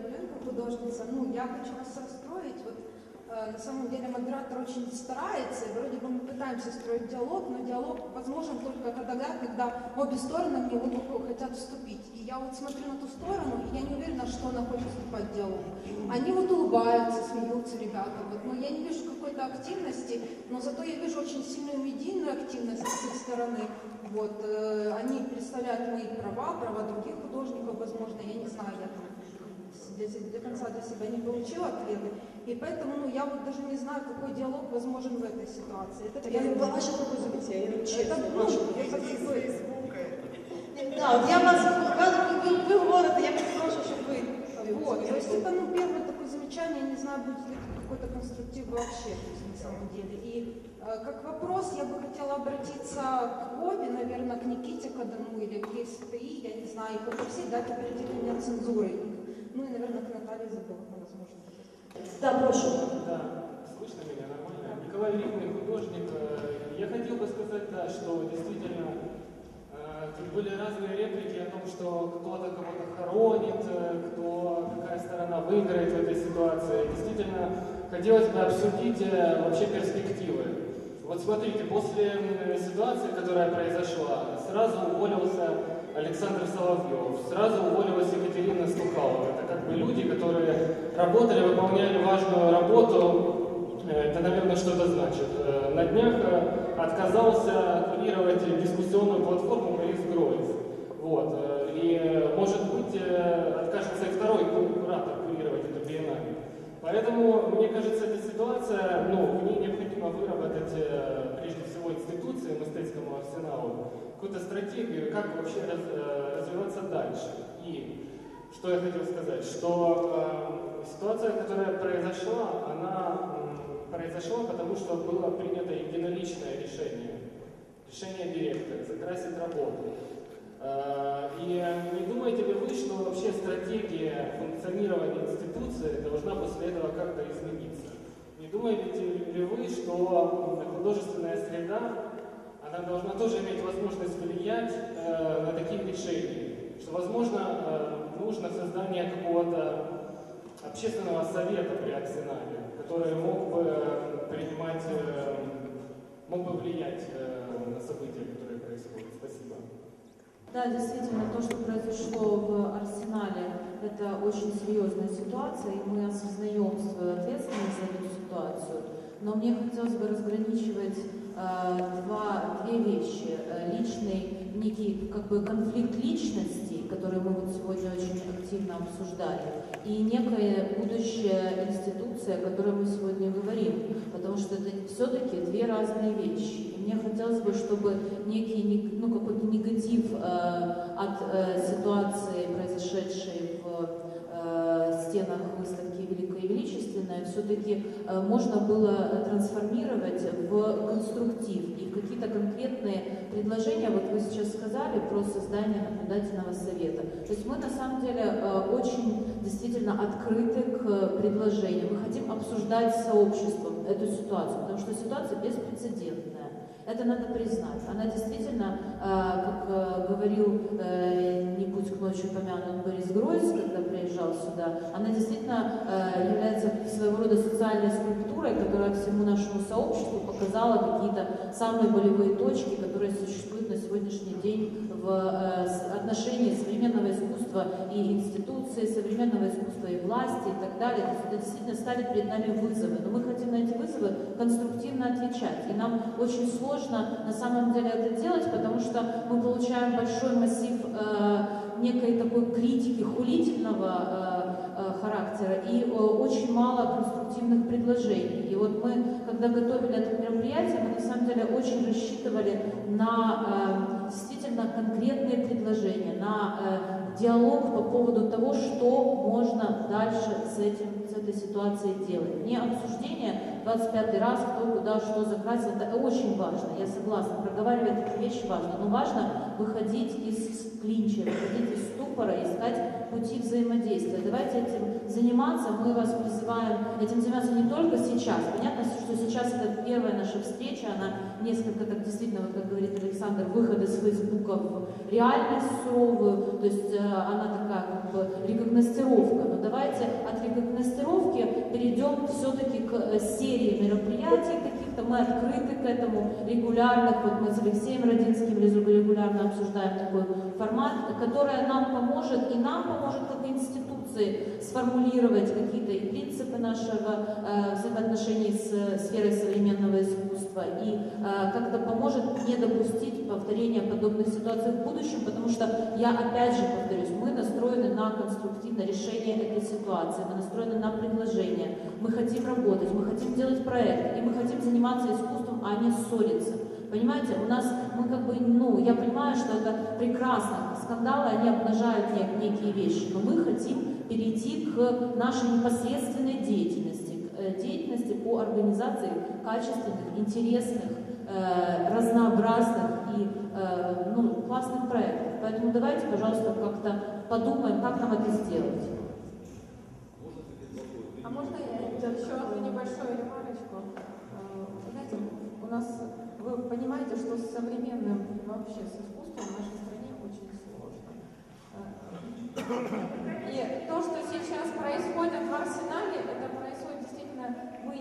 Павленко, художница. Ну, я хочу вас расстроить. Вот э, на самом деле модератор очень старается, и вроде бы мы пытаемся строить диалог, но диалог возможен только тогда, когда обе стороны в него хотят вступить. И я вот смотрю на ту сторону, и я не уверена, что она хочет вступать в диалог. Они вот улыбаются, смеются ребята, вот, но я не вижу какой-то активности, но зато я вижу очень сильную медийную активность с их стороны. Вот, э, они представляют мои права, права других художников, возможно, я не знаю, я там для, до конца для себя не получила ответы. И поэтому ну, я вот даже не знаю, какой диалог возможен в этой ситуации. Это не первое. ваша пропозиція, я Это, чесно, ну, это бы- Да, от я вас, вас ви, ви говорите, я прошу, щоб ви. Вот, то есть это ну, первое такое замечание, не знаю, будет ли это какой-то конструктив вообще, то есть на самом деле. И э, как вопрос я бы хотела обратиться к Вове, наверное, к Никите Кадану или к ЕСТИ, я не знаю, и попросить дать определение цензуры. Ну и, наверное, к Наталье Забеловой, возможно. Да, прошу. Да, слышно меня нормально. Николай Рифный, художник. Э, Я хотел бы сказать, да, что действительно э, были разные реплики о том, что кто-то кого-то хоронит, э, кто, какая сторона выиграет в этой ситуации. Действительно, хотелось бы обсудить вообще перспективы. Вот смотрите, после ситуации, которая произошла, сразу уволился Александр Соловьев, сразу уволилась Екатерина Стухалова. Как бы люди, которые работали, выполняли важную работу. Э, Это, наверное, что-то значит. Э, На днях э, отказался курировать дискуссионную платформу Борис Гроев. Вот. И, может быть, откажется и второй куратор курировать эту биеннале. Поэтому, мне кажется, эта ситуация, ну, в ней необходимо выработать, прежде всего, институции мастерскому арсеналу, какую-то стратегию, как вообще раз- развиваться дальше. И что я хотел сказать, что э, ситуация, которая произошла, она м, произошла, потому что было принято единоличное решение, решение директора, закрасить работу. Э, И не думаете ли вы, что вообще стратегия функционирования институции должна после этого как-то измениться? Не думаете ли вы, что художественная среда, она должна тоже иметь возможность влиять э, на такие решения? Что, возможно, э, нужно создание какого-то общественного совета при арсенале, который мог бы э, принимать, э, мог бы влиять э, на события, которые происходят? Спасибо. Да, действительно, то, что произошло в Арсенале, это очень серьезная ситуация, и мы осознаем свою ответственность за эту ситуацию. Но мне хотелось бы разграничивать э, два, две вещи. Личный, некий как бы конфликт личностей, который мы вот сегодня очень активно обсуждали, и некая будущая институция, о которой мы сегодня говорим, потому что это все-таки две разные вещи. И мне хотелось бы, чтобы некий не- ну, какой-то негатив э, от э, ситуации, произошедшей в э, все-таки э, можно было трансформировать в конструктив и в какие-то конкретные предложения. Вот вы сейчас сказали про создание наблюдательного совета. То есть мы на самом деле э, очень действительно открыты к предложениям. Мы хотим обсуждать с сообществом эту ситуацию, потому что ситуация беспрецедентная. Это надо признать. Она действительно, э, как э, говорил э, не будь к ночи помянут Борис Гройс, когда приезжал сюда, она действительно э, является своего рода социальной скульптурой, которая всему нашему сообществу показала какие-то самые болевые точки, которые существуют на сегодняшний день в отношении современного искусства и институции, современного искусства и власти и так далее. Это действительно ставит перед нами вызовы. Но мы хотим на эти вызовы конструктивно отвечать. И нам очень сложно на самом деле это делать, потому что мы получаем большой массив э, некой такой критики, хулительного э, э, характера и э, очень мало конструктивных предложений. И вот мы, когда готовили это мероприятие, мы на самом деле очень рассчитывали на действительно конкретные предложения, на э, диалог по поводу того, что можно дальше с, этим, с этой ситуацией делать. Не обсуждение 25 раз, кто куда что закрасил, это очень важно, я согласна, проговаривать эти вещи важно, но важно выходить из клинча, выходить из ступора, искать пути взаимодействия. Давайте этим заниматься, мы вас призываем этим заниматься не только сейчас. Понятно, что сейчас это первая наша встреча, она несколько, так действительно, вот как говорит Александр, выход из Фейсбука в реальность суровую, то есть э, она такая как бы рекогностировка. Но давайте от рекогностировки перейдем все-таки к э, серии мероприятий каких-то. Мы открыты к этому регулярных. Вот мы с Алексеем Родинским регулярно обсуждаем такой формат, который нам поможет и нам поможет как институции сформулировать какие-то и принципы нашего э, взаимоотношений с сферой современного искусства и э, как-то поможет не допустить повторения подобных ситуаций в будущем, потому что я опять же повторюсь, мы настроены на конструктивное решение этой ситуации, мы настроены на предложение, мы хотим работать, мы хотим делать проект, и мы хотим заниматься искусством, а не ссориться. Понимаете, у нас, мы как бы, ну, я понимаю, что это прекрасно, скандалы, они обнажают не- некие вещи, но мы хотим перейти к нашей непосредственной деятельности, к э, деятельности по организации качественных, интересных, э, разнообразных и э, ну, классных проектов. Поэтому давайте, пожалуйста, как-то подумаем, как нам это сделать. А можно я еще одну небольшую ремарочку? Э, Знаете, у нас, вы понимаете, что с современным вообще с искусством в нашей стране очень сложно. И то, что сейчас происходит в Арсенале, это происходит действительно, мы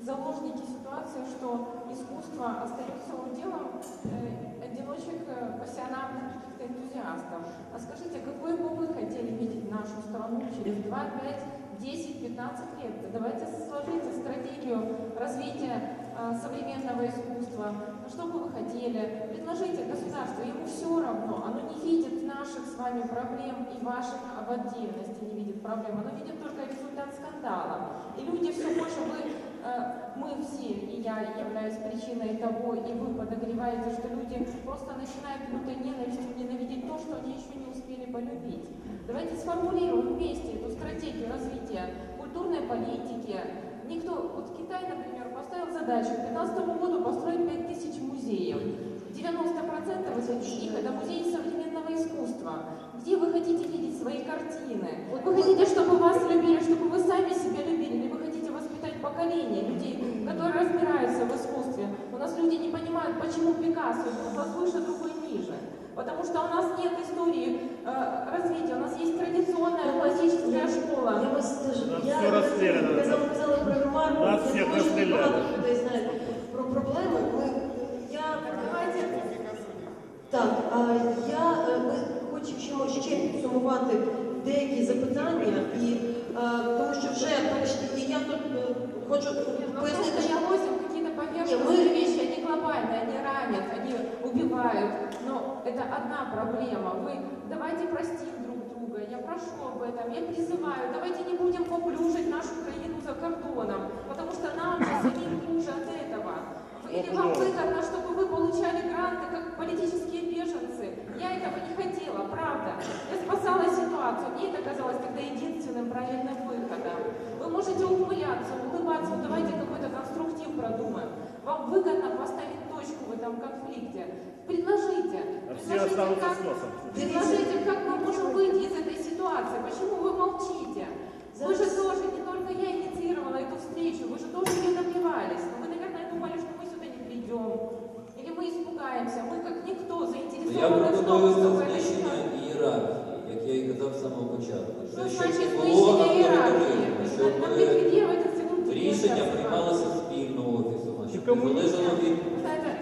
заложники ситуации, что искусство остается уделом э, одиночек э, пассионарных каких-то энтузиастов. А скажите, какой бы вы хотели видеть нашу страну через 2, 5, 10, 15 лет? Давайте сложите стратегию развития э, современного искусства. Ну, что бы вы хотели? Предложите государству, ему все равно. Оно не видит наших с вами проблем и ваших в отдельности не видит проблем. Оно видит только результат скандала. И люди все больше, э, мы и я являюсь причиной того, и вы подогреваете, что люди просто начинают лютой ненавистью ненавидеть то, что они еще не успели полюбить. Давайте сформулируем вместе эту стратегию развития культурной политики. Никто, вот Китай, например, поставил задачу к 2015 году построить 5000 музеев. 90% из них это музеи современного искусства. Где вы хотите видеть свои картины? Вы хотите, чтобы вас любили, чтобы вы сами себя любили, или вы хотите воспитать поколение людей, которые разбираются в искусстве? У нас люди не понимают, почему Пикассо был вас выше, другой ниже. Потому что у нас нет истории э, развития, у нас есть традиционная классическая школа. Я вас теж Нас я все розстріляли. казала, казала про ремарку. Нас я всіх думаю, що розстріляли. багато людей знають про проблеми. Ми я Давайте так, а я е, ми хочемо ще підсумувати деякі запитання і е, тому що вже перейшли, і я тут е, хочу пояснити, що поверхностные мы- вещи, они глобальные, они ранят, они убивают. Но это одна проблема. Вы давайте простим друг друга. Я прошу об этом, я призываю. Давайте не будем поплюжить нашу краину за кордоном, потому что нам самим хуже от этого. Или вам выгодно, чтобы вы получали гранты как политические беженцы. Я этого не хотела, правда. Я спасала ситуацию. Мне это казалось тогда единственным правильным выходом. Вы можете ухмыляться, но давайте какой-то конструктив продумаем. Вам выгодно поставить точку в этом конфликте. Предложите. А Предложите, как, предложите, как мы можем выйти из этой ситуации. Почему вы молчите? Вы же тоже, не только я инициировала эту встречу,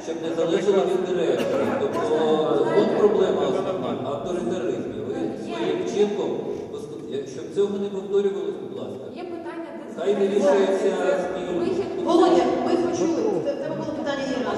щоб не залежало від директора. Тобто от проблема основна авторитаризмі. Ви своїм вчинком щоб цього не повторювалося, будь ласка. Є питання Хай вирішується спільно. Володя, ми почули. Це було питання Іра.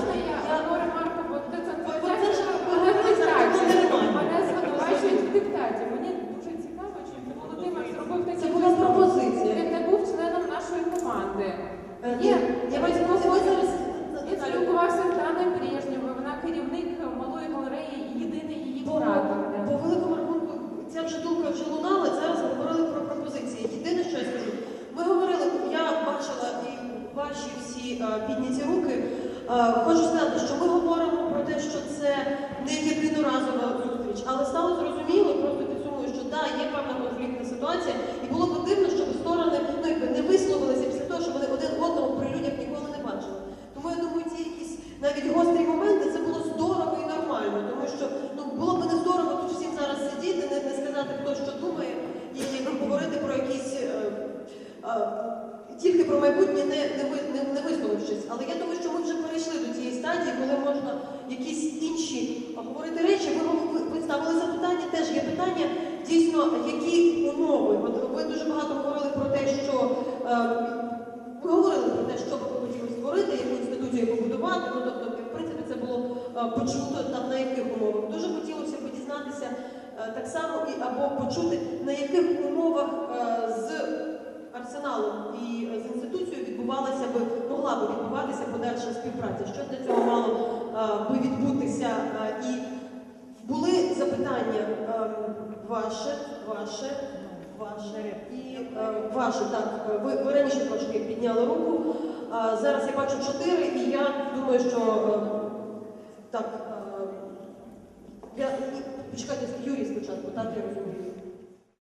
Е, хочу сказати, що ми говоримо про те, що це не єдиноразова зустріч, але стало зрозуміло, просто підсумую, що так, да, є певна конфліктна ситуація, і було б дивно, щоб сторони ну, якби не висловилися після того, що вони один одного при людях ніколи не бачили. Тому я думаю, ці якісь навіть гострі моменти це було здорово і нормально, тому що ну було б не здорово тут всім зараз сидіти, не, не сказати хто що думає, і говорити про якісь. Е, е, тільки про майбутнє не не, не, не висловившись. Але я думаю, коли можна якісь інші говорити речі. Ви, ви ставили запитання, теж є питання. Дійсно, які умови? От ви дуже багато говорили про те, що е, ви говорили про те, що ви хотіли створити, яку інституцію побудувати. Ну тобто, в принципі, це було е, почуто там на яких умовах. Дуже хотілося б дізнатися е, так само і або почути на яких умовах е, з арсеналом і з інституцією відбувалася би, могла би відбуватися подальша співпраця. Що для цього мало е, би відбутися? Е, І були запитання е, ваше, ваше, ваше і ваше. Так, ви, ви раніше трошки підняли руку. Зараз я бачу чотири, і я думаю, що так. Я, почекайте, Юрій спочатку, так я розумію.